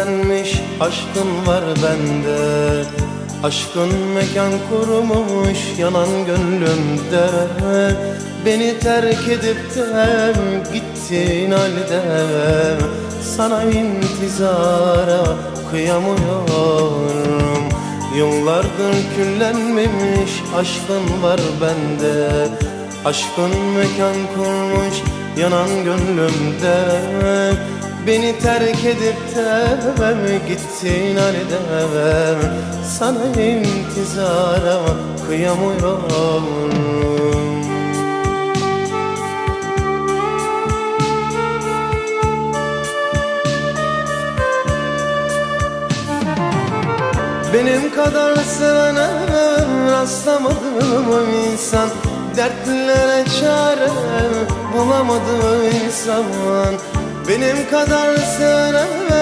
küllenmiş aşkın var bende. Aşkın mekan kurmuş yanan gönlümde. Beni terk edip de gittin halde Sana intizara kıyamıyorum. Yıllardır küllenmemiş aşkın var bende. Aşkın mekan kurmuş yanan gönlümde Beni terk edip de gittin halde Sana intizara kıyamıyorum. Benim kadar sevene rastlamadım insan. Dertlere çare bulamadım insan Benim kadar sevene